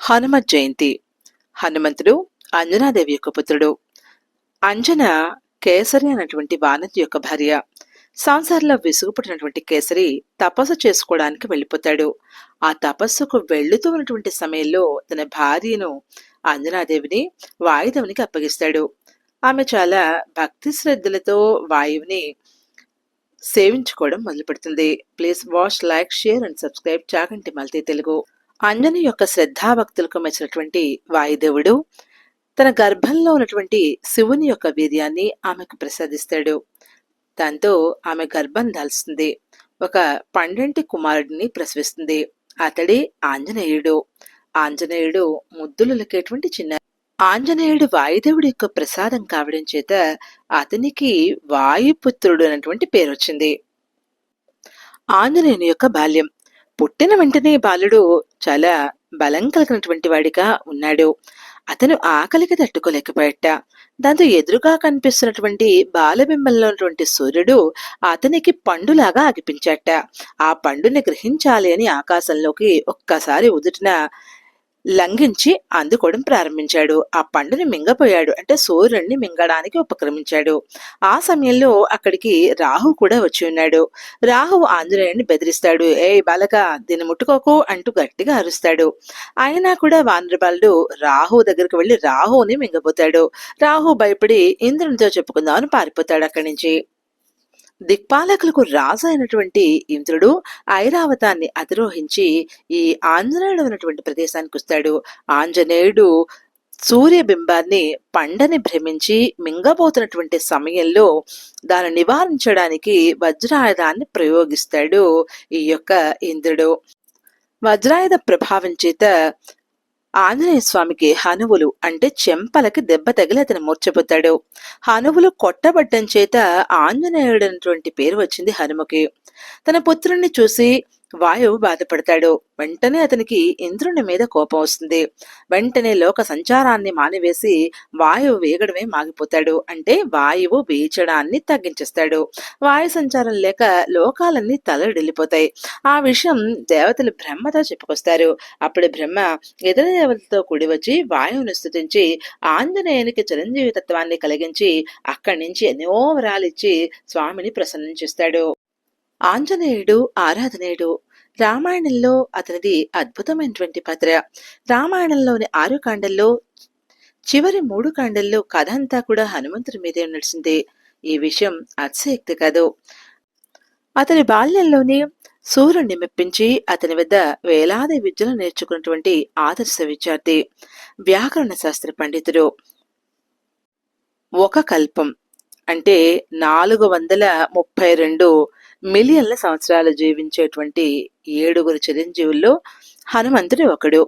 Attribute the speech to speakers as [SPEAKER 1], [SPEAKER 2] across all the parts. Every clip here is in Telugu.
[SPEAKER 1] హనుమత్ జయంతి. హనుమంతుడు అంజనాదేవి యొక్క పుత్రుడు. అంజన కేసరి అనేటువంటి వానతి యొక్క భార్య. సంసారంలో విసుగుపడినటువంటి కేసరి తపస్సు చేసుకోవడానికి వెళ్ళిపోతాడు. ఆ తపస్సుకు వెళ్ళుతూ ఉన్నటువంటి సమయంలో తన భార్యను అంజనాదేవిని వాయుదేవునికి అప్పగిస్తాడు. ఆమె చాలా భక్తి శ్రద్ధలతో వాయువుని సేవించుకోవడం మొదలు పెడుతుంది please watch like share and subscribe Chaganti multi Telugu. Anjani యొక్క శ్రద్ధాభక్తులకు మెచ్చినటువంటి వాయుదేవుడు. తన గర్భంలో ఉన్నటువంటి శివుని యొక్క వీర్యాన్ని ఆమెకు ప్రసాదిస్తాడు. దాంతో ఆమె గర్భం దాల్స్తుంది. ఒక పండంటి కుమారుడిని ప్రసవిస్తుంది. అతడే ఆంజనేయుడు. ఆంజనేయుడు ముద్దులకేటువంటి చిన్న ఆంజనేయుడు వాయుదేవుడి యొక్క ప్రసాదం కావడం చేత అతనికి వాయుపుత్రుడు అనేటువంటి పేరు వచ్చింది ఆంజనేయుని యొక్క బాల్యం. పుట్టిన వెంటనే బాలుడు చాలా బలం కలిగినటువంటి వాడిగా ఉన్నాడు. అతను ఆకలికి తట్టుకోలేకపోయట. దాంతో ఎదురుగా కనిపిస్తున్నటువంటి బాలబింబంలో ఉన్నటువంటి సూర్యుడు అతనికి పండులాగా ఆగిపించాట. ఆ పండుని గ్రహించాలి అని ఆకాశంలోకి ఒక్కసారి ఉదుటిన లంఘించి అందుకోవడం ప్రారంభించాడు. ఆ పండుని మింగపోయాడు. అంటే సూర్యుడిని మింగడానికి ఉపక్రమించాడు. ఆ సమయంలో అక్కడికి రాహు కూడా వచ్చి ఉన్నాడు. రాహు ఆంజనేయుని బెదిరిస్తాడు. ఏ బాలక దీన్ని ముట్టుకోకు అంటూ గట్టిగా అరుస్తాడు. అయినా కూడా వానరబాలుడు రాహు దగ్గరికి వెళ్ళి రాహుని మింగపోతాడు రాహు భయపడి ఇంద్రునితో చెప్పుకుందామని పారిపోతాడు అక్కడి నుంచి. దిక్పాలకులకు రాజు అయినటువంటి ఇంద్రుడు ఐరావతాన్ని అధిరోహించి ఈ ఆంజనేయుడు ఉన్నటువంటి ప్రదేశానికి వస్తాడు. ఆంజనేయుడు సూర్యబింబాన్ని పండని భ్రమించి మింగబోతున్నటువంటి సమయంలో దాన్ని నివారించడానికి వజ్రాయుధాన్ని ప్రయోగిస్తాడు ఈ యొక్క ఇంద్రుడు. వజ్రాయుధ ప్రభావం చేత ఆంజనేయ స్వామికి హనువులు అంటే చెంపలకి దెబ్బ తగిలి అతను మూర్చపోతాడు హనువులు కొట్టబడ్డం చేత ఆంజనేయుడు పేరు వచ్చింది హనుమకి. తన పుత్రుణ్ణి చూసి వాయువు బాధపడతాడు. వెంటనే అతనికి ఇంద్రుని మీద కోపం వస్తుంది. వెంటనే లోక సంచారాన్ని మానివేసి వాయువు వేగడమే మాగిపోతాడు. అంటే వాయువు వీచడాన్ని తగ్గించేస్తాడు. వాయు సంచారం లేక లోకాలన్నీ తలడిల్లిపోతాయి. ఆ విషయం దేవతలు బ్రహ్మతో చెప్పుకొస్తారు. అప్పుడు బ్రహ్మ ఇతర దేవతలతో కూడి వచ్చి వాయువును స్థుతించి ఆంజనేయునికి చిరంజీవి తత్వాన్ని కలిగించి అక్కడి నుంచి ఎన్నో వరాలిచ్చి స్వామిని ప్రసన్నం చేస్తాడు. ఆంజనేయుడు ఆరాధనేయుడు. రామాయణంలో అతనిది అద్భుతమైనటువంటి పాత్ర. రామాయణంలోని ఆరు కాండల్లో చివరి మూడు కాండల్లో కథ అంతా కూడా హనుమంతుడి మీదే నడిచింది. ఈ విషయం అతిశయక్తి కాదు. అతని బాల్యంలోనే సూర్యుడిని మెప్పించి అతని వద్ద వేలాది విద్యలు నేర్చుకున్నటువంటి ఆదర్శ విద్యార్థి వ్యాకరణ శాస్త్ర పండితుడు. ఒక కల్పం అంటే నాలుగు వందల ముప్పై రెండు మిలియన్ల సంవత్సరాలు జీవించేటువంటి ఏడుగురు చిరంజీవుల్లో హనుమంతుడు ఒకడు.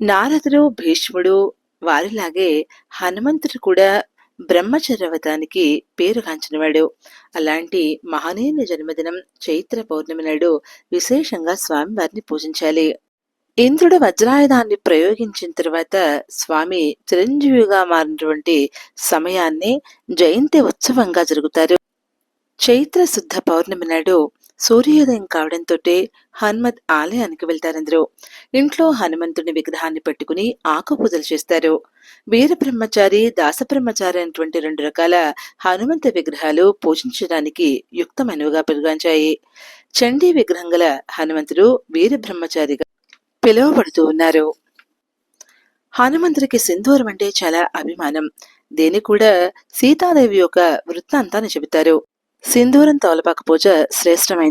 [SPEAKER 1] నారదుడు భీష్ముడు వారిలాగే హనుమంతుడు కూడా బ్రహ్మచర్యవతానికి పేరుగాంచినవాడు అలాంటి మహనీయుని జన్మదినం చైత్ర పౌర్ణమి నాడు విశేషంగా స్వామివారిని పూజించాలి. ఇంద్రుడు వజ్రాయుధాన్ని ప్రయోగించిన తర్వాత స్వామి చిరంజీవిగా మారినటువంటి సమయాన్ని జయంతి ఉత్సవంగా జరుగుతారు చైత్ర శుద్ధ పౌర్ణమి నాడు సూర్యోదయం కావడంతో హనుమత్ ఆలయానికి వెళ్తారందరూ. ఇంట్లో హనుమంతుని విగ్రహాన్ని పెట్టుకుని ఆకు పూజలు చేస్తారు వీరబ్రహ్మచారి దాసబ్రహ్మచారి అనేటువంటి రెండు రకాల హనుమంత విగ్రహాలు పూజించడానికి యుక్తమైనవిగా పెరుగాంచాయి. చండీ విగ్రహం గల హనుమంతుడు వీరబ్రహ్మచారిగా పిలువబడుతూ ఉన్నారు. హనుమంతుడికి సింధూరం అంటే చాలా అభిమానం. దేని కూడా సీతాదేవి యొక్క వృత్తాంతాన్ని చెబుతారు. సింధూరం తోలపాక పూజ శ్రేష్టమైంది.